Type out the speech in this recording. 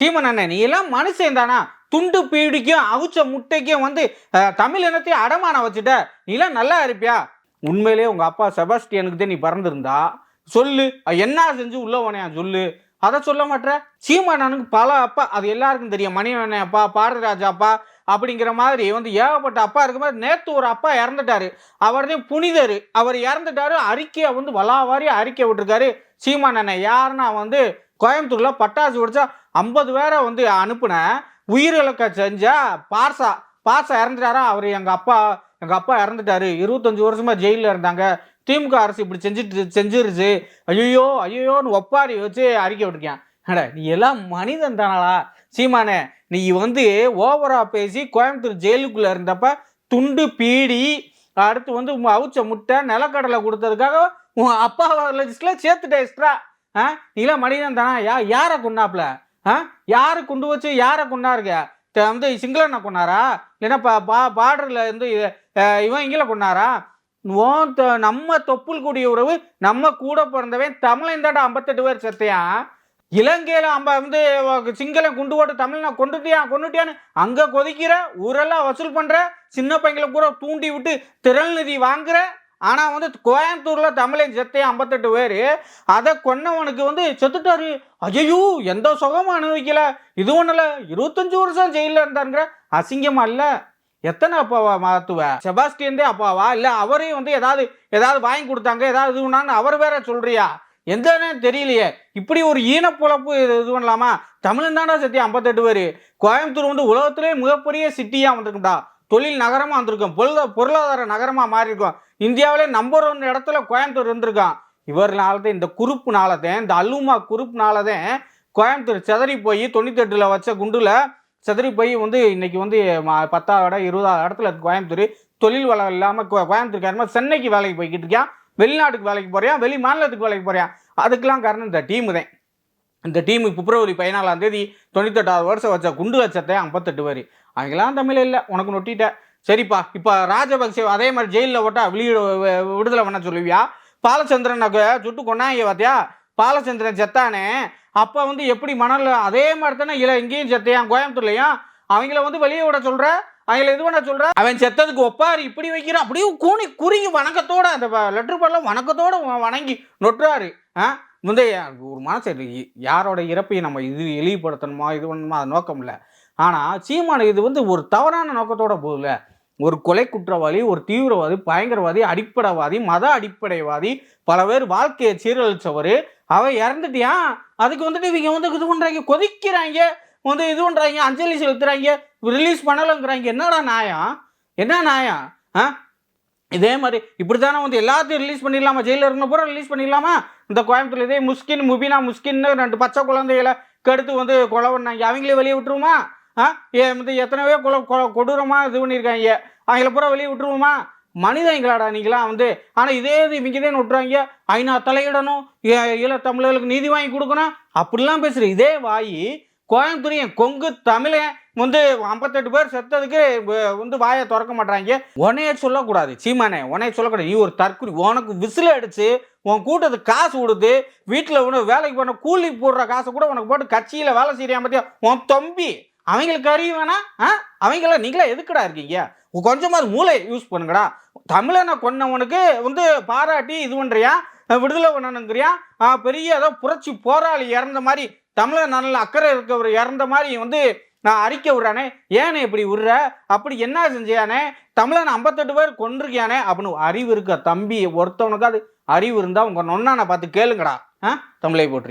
சீமன் அண்ணன் நீ எல்லாம் மனுஷன் தானா? துண்டு பீடிக்கும் அவிச்ச முட்டைக்கும் வந்து தமிழ் இனத்தையும் அடமான வச்சுட்ட. நீலாம் நல்லா இருப்பியா? உண்மையிலேயே உங்கள் அப்பா செபாஸ்டியனுக்கு தான் நீ பறந்துருந்தா சொல்லு. என்ன செஞ்சு உள்ள போனியா சொல்லு. அதை சொல்ல மாட்டேற சீமானனுக்கு பல அப்பா அது எல்லாருக்கும் தெரியும். மணிவண்ணன் அப்பா பாரதிராஜா அப்பா அப்படிங்கிற மாதிரி வந்து ஏகப்பட்ட அப்பா இருக்கும்போது நேற்று ஒரு அப்பா இறந்துட்டாரு. அவர்தான் புனிதர். அவர் இறந்துட்டாரு அறிக்கையை வந்து வலாவாரி அறிக்கை விட்டுருக்காரு சீமானண்ணை யாருன்னா வந்து கோயம்புத்தூரில் பட்டாசு வெடிச்சா ஐம்பது பேரை வந்து அனுப்புனேன் உயிரிழக்க செஞ்ச பார்சா பார்சா இறந்துட்டாரா? அவர் எங்கள் அப்பா எங்கள் அப்பா இறந்துட்டாரு. இருபத்தஞ்சி வருஷமாக ஜெயிலில் இருந்தாங்க. திமுக அரசு இப்படி செஞ்சுட்டு செஞ்சிருச்சு. ஐயோ ஐயோன்னு ஒப்பாரி வச்சு அறிக்கை விட்டுருக்கேன். அட நீ எல்லாம் மனிதன் தானடா. சீமானே நீ வந்து ஓவரா பேசி கோயம்புத்தூர் ஜெயிலுக்குள்ளே இருந்தப்ப துண்டு பீடி அடுத்து வந்து அவுச்ச முட்டை நிலக்கடலை கொடுத்ததுக்காக உன் அப்பா லிஸ்ட்ல சேர்த்துட்டேன் எக்ஸ்ட்ரா ஆ? நீலாம் மனிதன் தானா? யா யாரை கொண்டாப்ல ஆ? யாரை கொண்டு வச்சு யாரை கொண்டாருங்க த- வந்து சிங்களண்ணை கொண்டாரா இல்லைன்னா பா பா பார்டரில் இருந்து இவன் இங்கில கொண்டாரா ஓன் த- நம்ம தொப்புள் கூடிய உறவு நம்ம கூட பிறந்தவன் தமிழன் தாண்டா ஐம்பத்தெட்டு பேர் செத்தையான் இலங்கையில் அம்ப வந்து சிங்களம் கொண்டு போட்டு தமிழ்னா கொண்டுட்டியா கொண்டுட்டியான்னு அங்கே கொதிக்கிற ஊரெல்லாம் வசூல் பண்ணுற சின்ன பையங்களை கூட தூண்டி விட்டு திரள் நிதி வாங்குற ஆனால் வந்து கோயம்புத்தூரில் தமிழன் செத்தே ஐம்பத்தெட்டு பேர் அதை கொன்னவனுக்கு வந்து செத்துட்டாரு. ஐயோ எந்த சுகமும் அனுபவிக்கல. இது ஒன்றும் இல்லை இருபத்தஞ்சு வருஷம் ஜெயிலில் இருந்தாருங்கிற அசிங்கமா இல்ல எத்தனை அப்பாவா மாத்துவ? செபாஸ்டியன் அப்பாவா? இல்லை அவரையும் வந்து ஏதாவது ஏதாவது வாங்கி கொடுத்தாங்க ஏதாவது இது பண்ணான்னு அவர் வேற சொல்கிறியா எந்தனே தெரியலையே. இப்படி ஒரு ஈனப்புழப்பு இது இது பண்ணலாமா? தமிழ்நாடா சத்தியம் ஐம்பத்தெட்டு பேர். கோயம்புத்தூர் வந்து உலகத்திலே மிகப்பெரிய சிட்டியாக வந்திருக்கும்டா. தொழில் நகரமாக வந்திருக்கும். பொருளா பொருளாதார நகரமாக மாறி இருக்கும் இந்தியாவிலே நம்பர் ஒன் இடத்துல கோயம்புத்தூர் இருந்திருக்கான். இவர்னால தான் இந்த குறுப்புனால தான் இந்த அல்லுமா குறுப்புனால தான் கோயம்புத்தூர் செதறி போய் தொண்ணூத்தெட்டில் வச்ச குண்டில் செதறி போய் வந்து இன்னைக்கு வந்து பத்தாவது இடம் இருபதாவது இடத்துல இருக்கு கோயம்புத்தூர். தொழில் வளம் இல்லாமல் கோயம்புத்தூர் சென்னைக்கு வேலைக்கு போய்கிட்டு இருக்கான். வெளிநாட்டுக்கு வேலைக்கு போகிறான் வெளி மாநிலத்துக்கு வேலைக்கு போகிறான் அதுக்கெல்லாம் காரணம் இந்த டீமு தான் இந்த டீமு பிப்ரவரி பதினாலாம் தேதி தொண்ணூத்தெட்டாவது வருஷம் வச்ச குண்டு வச்சத்தை ஐம்பத்தெட்டு வரி அவங்களாம் தமிழ் இல்லை உனக்கு நொட்டிட்ட. சரிப்பா இப்போ ராஜபக்சே அதே மாதிரி ஜெயிலில் போட்டா வெளியிட விடுதலை பண்ண சொல்லுவியா? பாலச்சந்திரனுக்கு சுட்டு கொண்டாங்க பார்த்தியா பாலச்சந்திரன் செத்தானே. அப்போ வந்து எப்படி மணல் அதே மாதிரி தானே இல்லை இங்கேயும் செத்தையான் கோயம்புத்தூர்லையும்? அவங்கள வந்து வெளியே விட சொல்கிற அவங்கள இது பண்ண சொல்கிற அவன் செத்ததுக்கு ஒப்பாரு இப்படி வைக்கிறான். அப்படியே கூனி குறுங்கி வணக்கத்தோட அந்த லெட்ரு பண்ணல வணக்கத்தோட வணங்கி நொட்டுறாரு. ஆ? முந்தைய ஒரு மனசு யாரோட இறப்பையும் நம்ம இது இழிவுபடுத்தணுமா இது பண்ணணுமா அது நோக்கம் இல்லை. ஆனால் சீமான இது வந்து ஒரு தவறான நோக்கத்தோட போகல. ஒரு கொலை குற்றவாளி ஒரு தீவிரவாதி பயங்கரவாதி அடிப்படைவாதி மத அடிப்படைவாதி பல பேர் வாழ்க்கையை சீரழிச்சவர். அவன் இறந்துட்டியா? அதுக்கு வந்துட்டு இவங்க வந்து இது பண்ணுறாங்க கொதிக்கிறாங்க வந்து இது பண்ணுறாங்க அஞ்சலி செலுத்துறாங்க ரிலீஸ் பண்ணலைங்கிறாங்க. என்னடா நியாயம்? என்ன நியாயம்? ஆ? இதே மாதிரி இப்படி தானே வந்து எல்லாத்தையும் ரிலீஸ் பண்ணிடலாமா? ஜெயிலில் இருந்த பூரா ரிலீஸ் பண்ணிடலாமா? இந்த கோயம்புத்தூர் இதே முஸ்கின் முபினா முஸ்கின்னு ரெண்டு பச்சை குழந்தைகளை கெடுத்து வந்து கொலை பண்ணாங்க. அவங்களே வெளியே விட்டுருவோமா? ஆ? ஏ வந்து எத்தனையோ கொலை கொடூரமாக இது பண்ணியிருக்காங்க. அவங்கள பூரா வெளியே விட்டுருவோமா? மனிதங்களாடா நீங்களாம் வந்து. ஆனால் இதே இது இவங்க தான் விட்டுறாங்க ஐநா தலையிடணும். ஈழத்தமிழர்களுக்கு நீதி வாங்கி கொடுக்கணும். அப்படிலாம் பேசுகிற இதே வாயி கோயம்புத்தூரையும் கொங்கு தமிழன் வந்து ஐம்பத்தெட்டு பேர் செத்ததுக்கு வந்து வாயை திறக்க மாட்டாங்க உனைய சொல்லக்கூடாது. சீமானே உனைய சொல்லக்கூடாது. நீ ஒரு தற்குறி உனக்கு விசில் அடிச்சு உன் கூட்டத்துக்கு காசு கொடுத்து வீட்டில் உனக்கு வேலைக்கு போன கூலி போடுற காசை கூட உனக்கு போட்டு கட்சியில் வேலை செய்யறியா பற்றியா உன் தம்பி. அவங்களுக்கு அறிவு வேணா ஆ? அவங்கள நீங்களே எதுக்குடா இருக்கீங்க? கொஞ்சமாவது மூளை யூஸ் பண்ணுங்கடா. தமிழனை கொன்னவனுக்கு வந்து பாராட்டி இது பண்ணுறியா விடுதலை பண்ணணுங்கிறியா? பெரிய ஏதோ புரட்சி போராளி இறந்த மாதிரி தமிழன் நல்ல அக்கறை இருக்கவர் இறந்த மாதிரி வந்து நான் அறிக்கை விடுறானே. ஏனே இப்படி விடுற? அப்படி என்ன செஞ்சியானே? தமிழன் ஐம்பத்தெட்டு பேர் கொண்டிருக்கியானே அப்படின்னு அறிவு இருக்க தம்பி? ஒருத்தவனுக்கு அது அறிவு இருந்தால் உங்கள் நொன்னானை பார்த்து கேளுங்கடா. ஆ? தமிழை போற்றி.